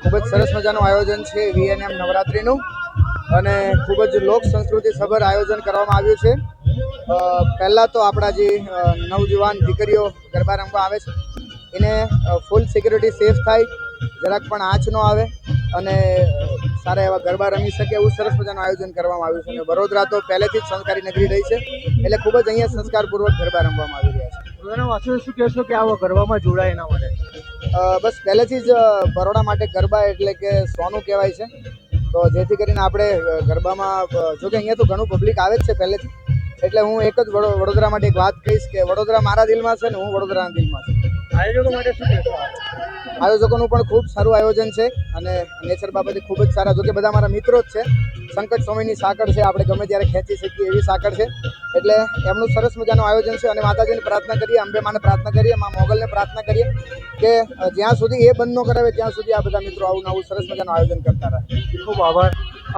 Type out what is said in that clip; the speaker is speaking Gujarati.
ખૂબ જ સરસ મજાનું આયોજન છે વીએનએમ નવરાત્રિનું. અને ખૂબ જ લોક સંસ્કૃતિ સભર આયોજન કરવામાં આવ્યું છે. પહેલાં તો આપણા જે નવજુવાન દીકરીઓ ગરબા રમવા આવે છે, એને ફૂલ સિક્યુરિટી સેફ થાય, જરાક પણ આંચ ન આવે, અને સારા એવા ગરબા રમી શકે એવું સરસ મજાનું આયોજન કરવામાં આવ્યું છે. અને વડોદરા તો પહેલેથી જ સંસ્કારી નગરી રહી છે, એટલે ખૂબ જ અહીંયા સંસ્કારપૂર્વક ગરબા રમવામાં આવી રહ્યા છે. શું કહેશો કે આવો ગરબામાં જોડાય એના માટે? બસ પહેલેથી જ બરોડા માટે ગરબા એટલે કે સોનું કહેવાય છે. તો જેથી કરીને આપણે ગરબામાં જોકે અહીંયા તો ઘણું પબ્લિક આવે જ છે પહેલેથી. એટલે હું એક જ વડોદરા માટે એક વાત કહીશ કે વડોદરા મારા દિલમાં છે ને હું વડોદરાના દિલમાં છું. આયોજકો માટે શું આયોજકોનું પણ ખૂબ સારું આયોજન છે અને નેચર બાબતે ખૂબ જ સારા જોકે બધા મારા મિત્રો જ છે. સંકટ સમયની સાંકળ છે આપણે ગમે ત્યારે ખેંચી શકીએ એવી સાંકળ છે. એટલે એમનું સરસ મજાનું આયોજન છે અને માતાજીને પ્રાર્થના કરીએ અંબે માને પ્રાર્થના કરીએ મા મોગલને પ્રાર્થના કરીએ કે જ્યાં સુધી એ બંધ ન કરાવે ત્યાં સુધી આ બધા મિત્રો આવું નવું સરસ મજાનું આયોજન કરતા રહે. ખૂબ આભાર.